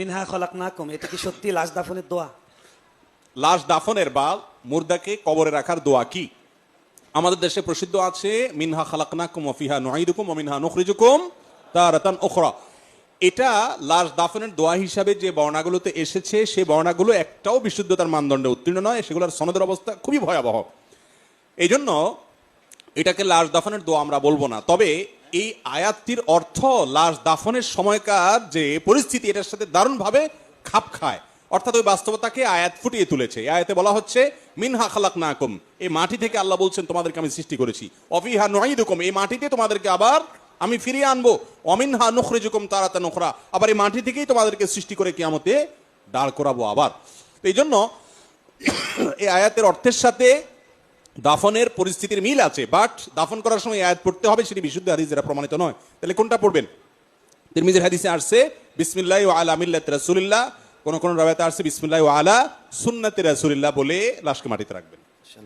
মিনহা খলাক নাকুম এটা কি সত্যি লাশ দাফনের দোয়া? লাশ দাফনের বা মুর্দাকে কবরে রাখার দোয়া কি? আমাদের দেশে প্রসিদ্ধ আছে, মিনহা খালাকনাকুম ওফিহা নুঈদুকুম ও মিনহা নুখরিজুকুম তারাতান উখরা। এটা লাশ দাফনের দোয়া হিসাবে যে বর্ণাগুলোতে এসেছে সেই বর্ণাগুলো একটাও বিশুদ্ধতার মানদণ্ডে উত্তীর্ণ নয়, সেগুলোর সনদের অবস্থা খুবই ভয়াবহ। এই জন্য এটাকে লাশ দাফনের দোয়া আমরা বলব না। তবে এই আয়াতটির অর্থ লাশ দাফনের সময়কার যে পরিস্থিতি, এটার সাথে দারুণভাবে খাপ খায়। অর্থাৎ ওই বাস্তবতাকে আয়াত ফুটিয়ে তুলেছে। আয়াতে বলা হচ্ছে, মিনহা খালাক নাকুম এই মাটি থেকে আল্লাহ বলছেন, তোমাদেরকে আমি সৃষ্টি করেছি। অফিহা নঈদুকুম এই মাটিতে তোমাদেরকে আবার আমি ফিরিয়ে আনব। অমিনহা নুখরিজুকুম তারাতা নুখরা আবার এই মাটি থেকেই তোমাদেরকে সৃষ্টি করে কিয়ামতে দাঁড় করাবো আবার। তো এই জন্য এই আয়াতের অর্থের সাথে দাফনের পরিস্থিতির মিল আছে বাট দাফন করার সময় আয়াত পড়তে হবে, সেটি বিশুদ্ধ হাদিস যারা প্রমাণিত নয়। তাহলে কোনটা পড়বেন? তিরমিজের হাদিসে আসছে, বিসমিল্লাহ ও আলা মিল্লাত রাসুলিল্লাহ। কোন কোন রাওয়াতে আসছে, বিসমিল্লাহ ও আলা সুন্নাতি রাসুলিল্লাহ বলে লাশকে মাটিতে রাখবেন।